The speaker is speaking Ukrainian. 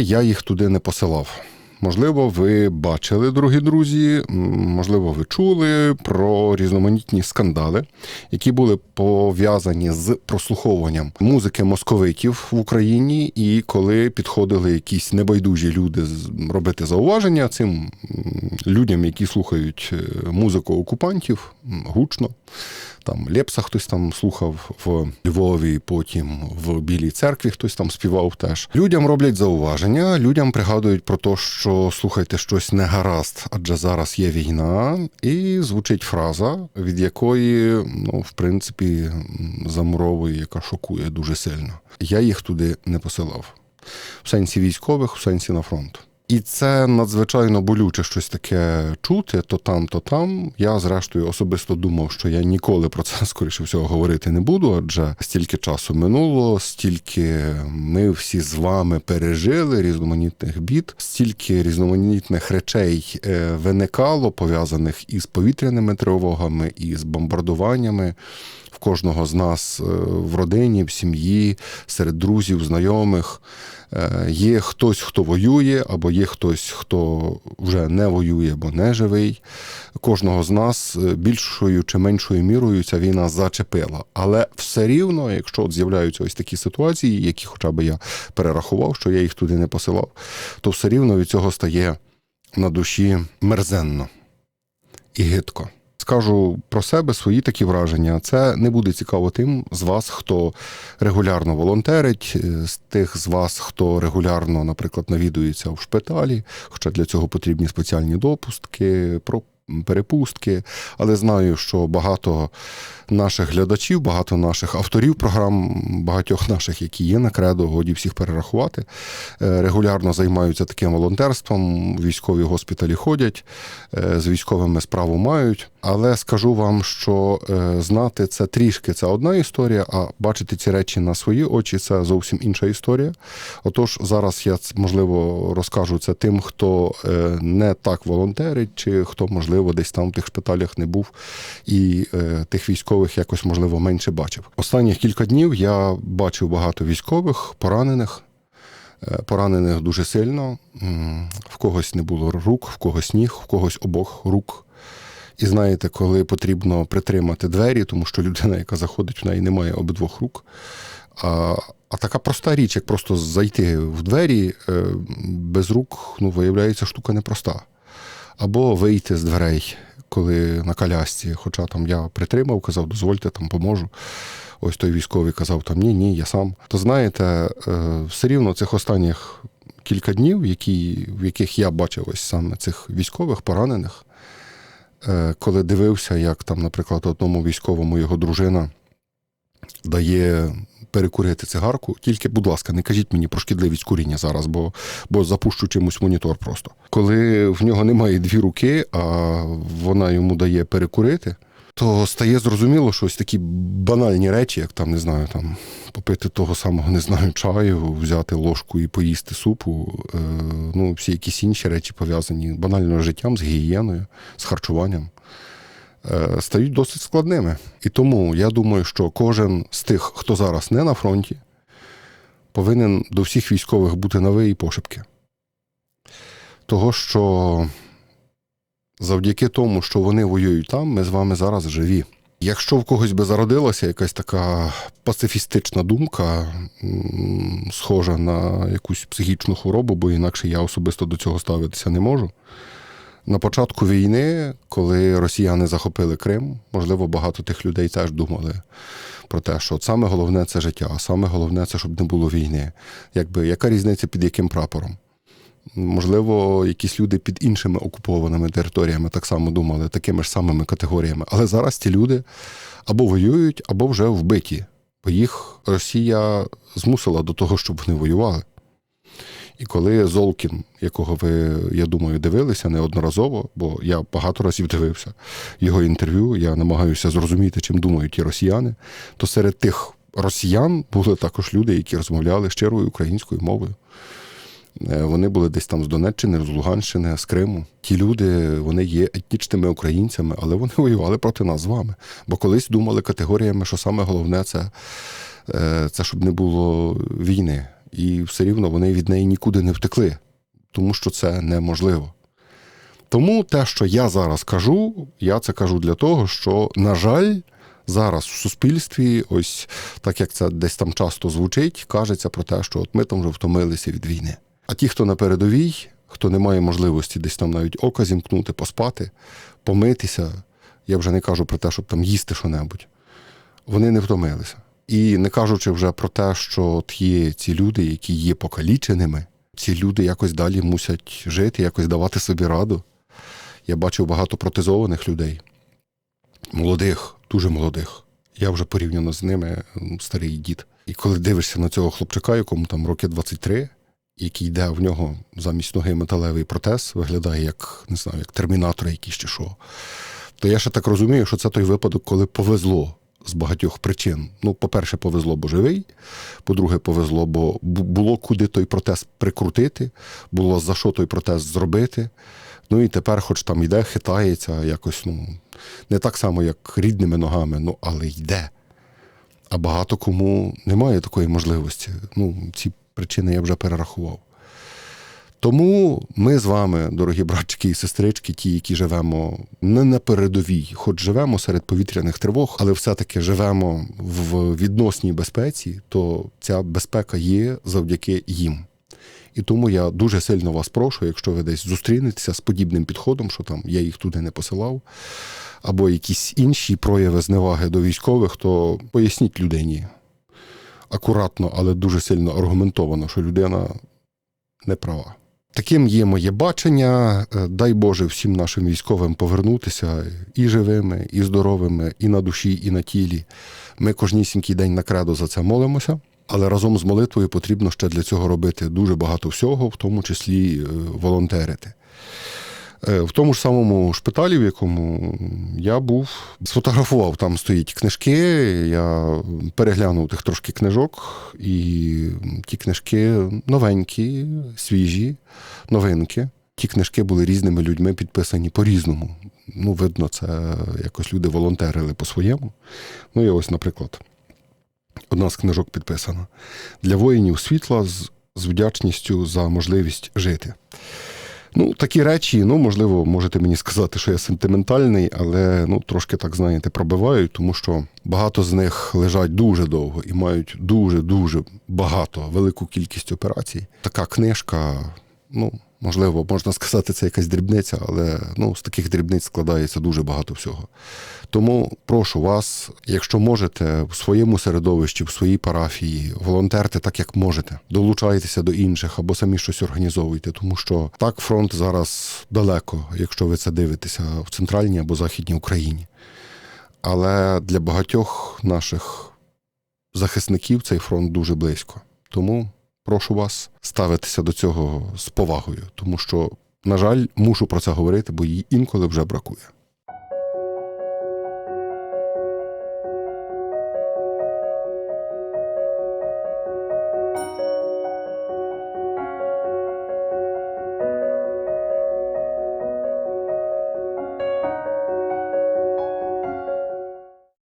Я їх туди не посилав. Можливо, ви бачили, дорогі друзі, можливо, ви чули про різноманітні скандали, які були пов'язані з прослуховуванням музики московитів в Україні, і коли підходили якісь небайдужі люди робити зауваження цим людям, які слухають е, музику окупантів гучно. Там Лепса хтось там слухав в Львові, потім в Білій церкві хтось там співав теж. Людям роблять зауваження, людям пригадують про те, що слухайте щось не гаразд, адже зараз є війна, і звучить фраза, від якої, ну, в принципі, замуровує, яка шокує дуже сильно. Я їх туди не посилав. В сенсі військових, в сенсі на фронт. І це надзвичайно болюче щось таке чути, то там, то там. Я, зрештою, особисто думав, що я ніколи про це, скоріше всього, говорити не буду, адже стільки часу минуло, стільки ми всі з вами пережили різноманітних бід, стільки різноманітних речей е, виникало, пов'язаних із повітряними тривогами, і з бомбардуваннями. В кожного з нас е, в родині, в сім'ї, серед друзів, знайомих. Е, Є хтось, хто воює, або є хтось, хто вже не воює, бо не живий. Кожного з нас е, більшою чи меншою мірою ця війна зачепила. Але все рівно, якщо от з'являються ось такі ситуації, які хоча б я перерахував, що я їх туди не посилав, то все рівно від цього стає на душі мерзенно і гидко. Скажу про себе свої такі враження. Це не буде цікаво тим з вас, хто регулярно волонтерить, е, з тих з вас, хто регулярно, наприклад, навідується в шпиталі, хоча для цього потрібні спеціальні допустки, перепустки. Але знаю, що багато наших глядачів, багато наших авторів програм, багатьох наших, які є на кредо, годі всіх перерахувати, е, регулярно займаються таким волонтерством. Військові госпіталі ходять, е, з військовими справу мають. Але скажу вам, що е, знати це трішки це одна історія, а бачити ці речі на свої очі це зовсім інша історія. Отож, зараз я можливо розкажу це тим, хто не так волонтерить, чи хто, можливо, десь там в тих шпиталях не був і е, тих військових якось, можливо, менше бачив. Останніх кілька днів я бачив багато військових, поранених. е, Поранених дуже сильно. В когось не було рук, в когось ніг, в когось обох рук. І знаєте, коли потрібно притримати двері, тому що людина, яка заходить, в неї немає обидвох рук. А, а така проста річ, як просто зайти в двері е, без рук, ну, виявляється, штука непроста. Або вийти з дверей, коли на колясці, хоча там я притримав, казав, дозвольте, там поможу. Ось той військовий казав, там ні, ні, я сам. То знаєте, е, все рівно цих останніх кілька днів, які, в яких я бачив ось саме цих військових поранених, е, коли дивився, як там, наприклад, одному військовому його дружина дає перекурити цигарку. Тільки, будь ласка, не кажіть мені про шкідливість куріння зараз, бо, бо запущу чимось монітор просто. Коли в нього немає дві руки, а вона йому дає перекурити. То стає зрозуміло, що ось такі банальні речі, як там, не знаю, там попити того самого, не знаю, чаю, взяти ложку і поїсти супу. Е, ну, всі якісь інші речі пов'язані банально з життям, з гігієною, з харчуванням стають досить складними. І тому я думаю, що кожен з тих, хто зараз не на фронті, повинен до всіх військових бути на ви і пошепки. Того, що завдяки тому, що вони воюють там, ми з вами зараз живі. Якщо в когось би зародилася якась така пацифістична думка, схожа на якусь психічну хворобу, бо інакше я особисто до цього ставитися не можу. На початку війни, коли росіяни захопили Крим, можливо, багато тих людей теж думали про те, що саме головне це життя, а саме головне це щоб не було війни. Якби яка різниця під яким прапором? Можливо, якісь люди під іншими окупованими територіями так само думали, такими ж самими категоріями. Але зараз ті люди або воюють, або вже вбиті, бо їх Росія змусила до того, щоб вони воювали. І коли Золкін, якого ви, я думаю, дивилися неодноразово, бо я багато разів дивився його інтерв'ю, я намагаюся зрозуміти, чим думають ті росіяни, то серед тих росіян були також люди, які розмовляли щирою українською мовою. Е, Вони були десь там з Донеччини, з Луганщини, з Криму. Ті люди вони є етнічними українцями, але вони воювали проти нас з вами. Бо колись думали категоріями, що саме головне це, е, це щоб не було війни. І все рівно вони від неї нікуди не втекли, тому що це неможливо. Тому те, що я зараз кажу, я це кажу для того, що, на жаль, зараз в суспільстві, ось так як це десь там часто звучить, кажеться про те, що от ми там вже втомилися від війни. А ті, хто на передовій, хто не має можливості десь там навіть ока зімкнути, поспати, помитися, я вже не кажу про те, щоб там їсти що-небудь, вони не втомилися. І не кажучи вже про те, що от є ці люди, які є покаліченими, ці люди якось далі мусять жити, якось давати собі раду. Я бачив багато протезованих людей, молодих, дуже молодих. Я вже порівняно з ними старий дід. І коли дивишся на цього хлопчака, якому там роки 23, який йде в нього замість ноги металевий протез, виглядає як не знаю, як термінатор якийсь чи що. То я ще так розумію, що це той випадок, коли повезло з багатьох причин. Ну, по-перше, повезло, бо живий. По-друге, повезло, бо було куди той протез прикрутити, було за що той протез зробити. Ну і тепер, хоч там йде, хитається якось, ну, не так само, як рідними ногами, ну, але йде. А багато кому немає такої можливості. Ну, ці причини я вже перерахував. Тому ми з вами, дорогі братчики і сестрички, ті, які живемо не на передовій, хоч живемо серед повітряних тривог, але все-таки живемо в відносній безпеці, то ця безпека є завдяки їм. І тому я дуже сильно вас прошу, якщо ви десь зустрінетеся з подібним підходом, що там я їх туди не посилав, або якісь інші прояви зневаги до військових, то поясніть людині акуратно, але дуже сильно аргументовано, що людина не права. Таким є моє бачення. Е, Дай Боже всім нашим військовим повернутися і живими, і здоровими, і на душі, і на тілі. Ми кожнісінький день на кредо за це молимося. Але разом з молитвою потрібно ще для цього робити дуже багато всього, в тому числі е, волонтерити. Е, В тому ж самому шпиталі, в якому я був, сфотографував, там стоїть книжки. Я переглянув тих трошки книжок, і ті книжки новенькі, свіжі, новинки. Ті книжки були різними людьми підписані по-різному. Ну, видно, це якось люди волонтерили по-своєму. Ну, і ось, наприклад, одна з книжок підписана: для воїнів світла з, з вдячністю за можливість жити. Ну, такі речі, ну, можливо, можете мені сказати, що я сентиментальний, але ну, трошки так, знаєте, пробивають, тому що багато з них лежать дуже довго і мають дуже-дуже багато, велику кількість операцій. Така книжка, ну, можливо, можна сказати, це якась дрібниця, але ну, з таких дрібниць складається дуже багато всього. Тому прошу вас, якщо можете, в своєму середовищі, в своїй парафії, волонтерте так, як можете. Долучайтеся до інших або самі щось організовуйте, тому що так фронт зараз далеко, якщо ви це дивитеся в центральній або західній Україні. Але для багатьох наших захисників цей фронт дуже близько. Тому прошу вас ставитися до цього з повагою, тому що, на жаль, мушу про це говорити, бо її інколи вже бракує.